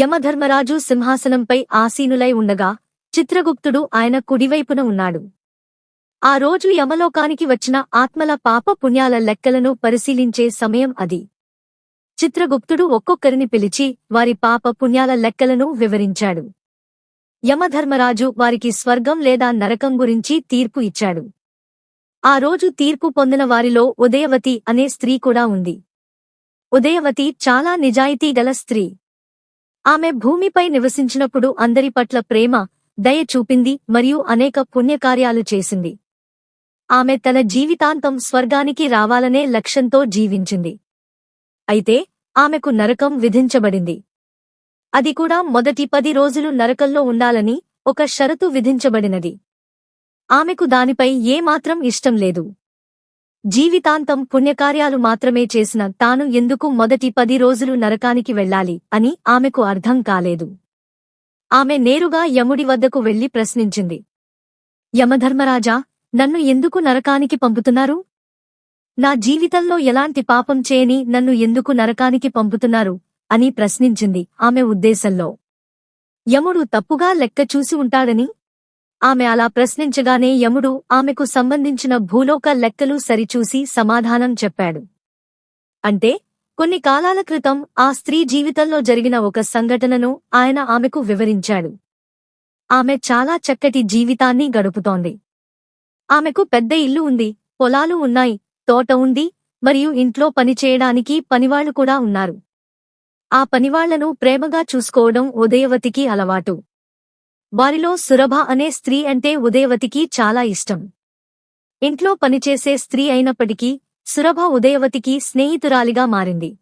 యమధర్మరాజు సింహాసనంపై ఆసీనులై ఉండగా చిత్రగుప్తుడు ఆయన కుడివైపున ఉన్నాడు. ఆ రోజు యమలోకానికి వచ్చిన ఆత్మల పాప పుణ్యాల లెక్కలను పరిశీలించే సమయం అది. చిత్రగుప్తుడు ఒక్కొక్కరిని పిలిచి వారి పాప పుణ్యాల లెక్కలను వివరించాడు. యమధర్మరాజు వారికి స్వర్గం లేదా నరకం గురించి తీర్పు ఇచ్చాడు. ఆ రోజు తీర్పు పొందిన వారిలో ఉదయవతి అనే స్త్రీ కూడా ఉంది. ఉదయవతి చాలా నిజాయితీ గల స్త్రీ. ఆమె భూమిపై నివసించినప్పుడు అందరి పట్ల ప్రేమ దయ చూపింది మరియు అనేక పుణ్యకార్యాలు చేసింది. ఆమె తన జీవితాంతం స్వర్గానికి రావాలనే లక్ష్యంతో జీవించింది. అయితే ఆమెకు నరకం విధించబడింది. అది కూడా మొదటి పది రోజులు నరకంలో ఉండాలని ఒక షరతు విధించబడినది. ఆమెకు దానిపై ఏమాత్రం ఇష్టం లేదు. జీవితాంతం పుణ్యకార్యాలు మాత్రమే చేసిన తాను ఎందుకు మొదటి పది రోజులు నరకానికి వెళ్ళాలి అని ఆమెకు అర్థం కాలేదు. ఆమె నేరుగా యముడి వద్దకు వెళ్ళి ప్రశ్నించింది. యమధర్మరాజా నన్ను ఎందుకు నరకానికి పంపుతున్నారు? నా జీవితంలో ఎలాంటి పాపం చేయని నన్ను ఎందుకు నరకానికి పంపుతున్నారు? అని ప్రశ్నించింది ఆమె ఉద్దేశంలో. యముడు తప్పుగా లెక్క చూసి ఉంటాడని ఆమె అలా ప్రశ్నించగానే యముడు ఆమెకు సంబంధించిన భూలోక లెక్కలు సరిచూసి సమాధానం చెప్పాడు. అంటే కొన్ని కాలాల క్రితం ఆ స్త్రీ జీవితంలో జరిగిన ఒక సంఘటనను ఆయన ఆమెకు వివరించాడు. ఆమె చాలా చక్కటి జీవితాన్ని గడుపుతోంది. ఆమెకు పెద్ద ఇల్లు ఉంది పొలాలు ఉన్నాయి తోట ఉంది మరియు ఇంట్లో పనిచేయడానికి పనివాళ్ళు కూడా ఉన్నారు. ఆ పనివాళ్ళను ప్రేమగా చూసుకోవడం ఉదయవతికి అలవాటు. వారిలో సురభ అనే స్త్రీ అంటే ఉదయవతికి చాలా ఇష్టం. ఇంట్లో పనిచేసే స్త్రీ అయినప్పటికీ సురభ ఉదయవతికి స్నేహితురాలిగా మారింది.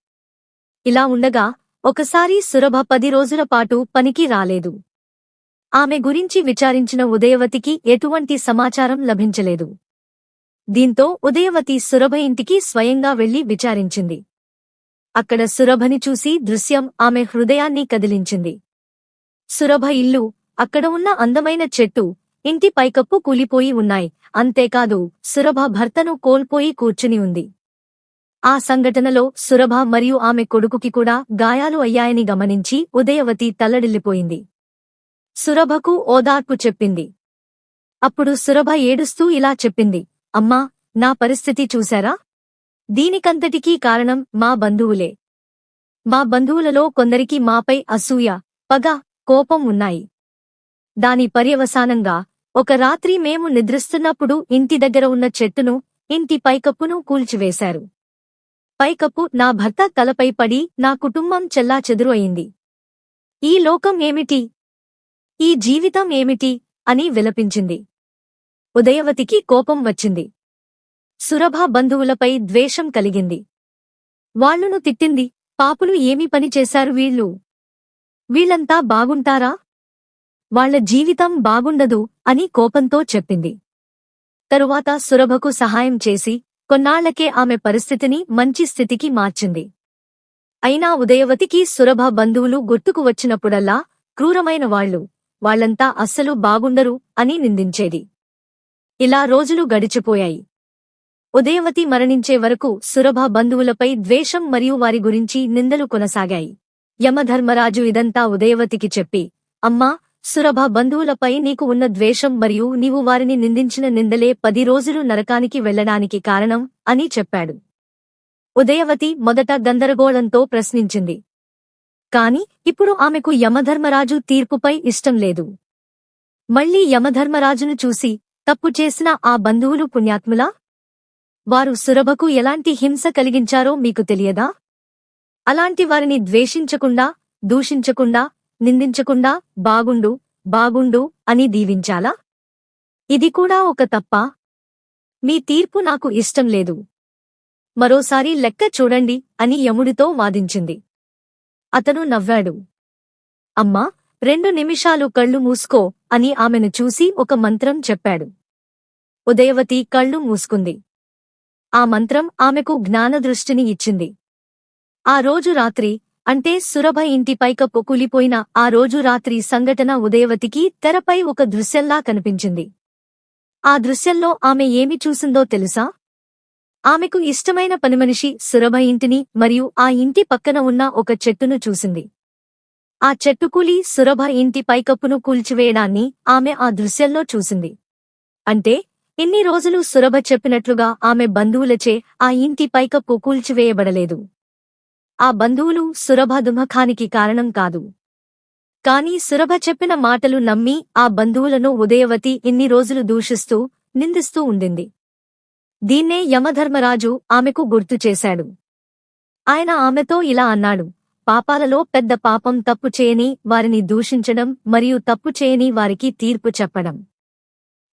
ఇలా ఉండగా ఒకసారి సురభ పది రోజుల పాటు పనికి రాలేదు. ఆమె గురించి విచారించిన ఉదయవతికి ఎటువంటి సమాచారం లభించలేదు. దీంతో ఉదయవతి సురభ ఇంటికి స్వయంగా వెళ్ళి విచారించింది. అక్కడ సురభని చూసి దృశ్యం ఆమె హృదయాన్ని కదిలించింది. సురభ ఇల్లు అక్కడ ఉన్న అందమైన చెట్టు ఇంటి పైకప్పు కూలిపోయి ఉన్నాయి. అంతేకాదు సురభ భర్తను కోల్పోయి కూర్చుని ఉంది. ఆ సంఘటనలో సురభ మరియు ఆమె కొడుకుకి కూడా గాయాలు అయ్యాయని గమనించి ఉదయవతి తల్లడిల్లిపోయింది. సురభకు ఓదార్పు చెప్పింది. అప్పుడు సురభ ఏడుస్తూ ఇలా చెప్పింది. అమ్మా నా పరిస్థితి చూశారా? దీనికంతటికీ కారణం మా బంధువులే. మా బంధువులలో కొందరికి మాపై అసూయ పగ కోపం ఉన్నాయి. దాని పర్యవసానంగా ఒక రాత్రి మేము నిద్రిస్తున్నప్పుడు ఇంటి దగ్గర ఉన్న చెట్టును ఇంటి పైకప్పును కూల్చివేశారు. పైకప్పు నా భర్త తలపై పడి నా కుటుంబం చెల్లా చెదురు అయింది. ఈ లోకం ఏమిటి? ఈ జీవితం ఏమిటి? అని విలపించింది. ఉదయవతికి కోపం వచ్చింది. సురభ బంధువులపై ద్వేషం కలిగింది. వాళ్ళును తిట్టింది. పాపులు ఏమి పని చేశారు వీళ్ళు? వీళ్ళంతా బాగుంటారా? వాళ్ళ జీవితం బాగుండదు అని కోపంతో చెప్పింది. తరువాత సురభకు సహాయం చేసి కొన్నాళ్ళకే ఆమె పరిస్థితిని మంచి స్థితికి మార్చింది. అయినా ఉదయవతికి సురభ బంధువులు గుర్తుకు వచ్చినప్పుడల్లా క్రూరమైన వాళ్ళు వాళ్ళంతా అస్సలు బాగుండరు అని నిందించేది. ఇలా రోజులు గడిచిపోయాయి. ఉదయవతి మరణించే వరకు సురభ బంధువులపై ద్వేషం మరియు వారి గురించి నిందలు కొనసాగాయి. యమధర్మరాజు ఇదంతా ఉదయవతికి చెప్పి అమ్మా సురభ బంధువులపై నీకు ఉన్న ద్వేషం మరియు నీవు వారిని నిందించిన నిందలే పది రోజులు నరకానికి వెళ్ళడానికి కారణం అని చెప్పాడు. ఉదయవతి మొదట గందరగోళంతో ప్రశ్నించింది. కాని ఇప్పుడు ఆమెకు యమధర్మరాజు తీర్పుపై ఇష్టం లేదు. మళ్ళీ యమధర్మరాజును చూసి తప్పు చేసిన ఆ బంధువులు పుణ్యాత్ములా? వారు సురభకు ఎలాంటి హింస కలిగించారో మీకు తెలియదా? అలాంటి వారిని ద్వేషించకుండా దూషించకుండా నిందించకుండా బాగుండు బాగుండు అని దీవించాలా? ఇది కూడా ఒక తప్ప? మీ తీర్పు నాకు ఇష్టం లేదు. మరోసారి లెక్క చూడండి అని యముడితో వాదించింది. అతను నవ్వాడు. అమ్మా రెండు నిమిషాలు కళ్ళు మూసుకో అని ఆమెను చూసి ఒక మంత్రం చెప్పాడు. ఉదయవతి కళ్ళు మూసుకుంది. ఆ మంత్రం ఆమెకు జ్ఞానదృష్టిని ఇచ్చింది. ఆ రోజు రాత్రి అంటే సురభ ఇంటి పైకప్పు కూలిపోయిన ఆ రోజు రాత్రి సంఘటన ఉదయవతికి తెరపై ఒక దృశ్యంలా కనిపించింది. ఆ దృశ్యంలో ఆమె ఏమి చూసిందో తెలుసా? ఆమెకు ఇష్టమైన పనిమనిషి సురభ ఇంటిని మరియు ఆ ఇంటి పక్కన ఉన్న ఒక చెట్టును చూసింది. ఆ చెట్టుకూలి సురభ ఇంటి పైకప్పును కూల్చివేయడాన్ని ఆమె ఆ దృశ్యంలో చూసింది. అంటే ఇన్ని రోజులు సురభ చెప్పినట్లుగా ఆమె బంధువులచే ఆ ఇంటి పైకప్పు కూల్చివేయబడలేదు. ఆ బంధువులు సురభ దుమఖానికి కారణం కాదు. కాని సురభ చెప్పిన మాటలు నమ్మి ఆ బంధువులను ఉదయవతి ఇన్ని రోజులు దూషిస్తూ నిందిస్తూ ఉండింది. దీన్నే యమధర్మరాజు ఆమెకు గుర్తు చేశాడు. ఆయన ఆమెతో ఇలా అన్నాడు పాపాలలో పెద్ద పాపం తప్పు చేయని వారిని దూషించడం మరియు తప్పు చేయని వారికి తీర్పు చెప్పడం.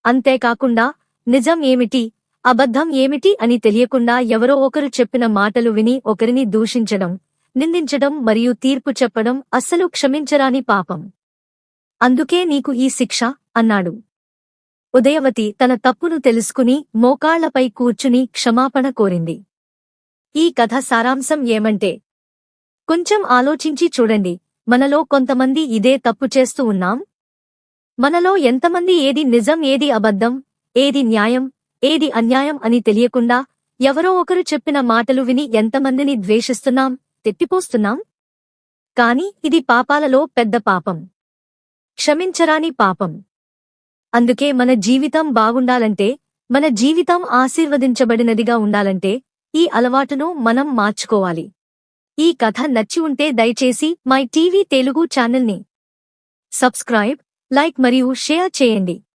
అంతేకాకుండా నిజం ఏమిటి? అబద్ధం ఏమిటి అని తెలియకుండా ఎవరో ఒకరు చెప్పిన మాటలు విని ఒకరిని దూషించడం నిందించడం మరియు తీర్పు చెప్పడం అస్సలు క్షమించరాని పాపం. అందుకే నీకు ఈ శిక్ష అన్నాడు. ఉదయవతి తన తప్పును తెలుసుకుని మోకాళ్ళపై కూర్చుని క్షమాపణ కోరింది. ఈ కథ సారాంశం ఏమంటే కొంచెం ఆలోచించి చూడండి మనలో కొంతమంది ఇదే తప్పు చేస్తూ ఉన్నాం? మనలో ఎంతమంది ఏది నిజం ఏది అబద్ధం ఏది న్యాయం ఏది అన్యాయం అని తెలియకుండా ఎవరో ఒకరు చెప్పిన మాటలు విని ఎంతమందిని ద్వేషిస్తున్నాం తిట్టిపోస్తున్నాం? కాని ఇది పాపాలలో పెద్ద పాపం. క్షమించరాని పాపం. అందుకే మన జీవితం బాగుండాలంటే మన జీవితం ఆశీర్వదించబడినదిగా ఉండాలంటే ఈ అలవాటును మనం మార్చుకోవాలి. ఈ కథ నచ్చి ఉంటే దయచేసి మై టీవీ తెలుగు ఛానల్ని సబ్స్క్రైబ్ లైక్ మరియు షేర్ చేయండి.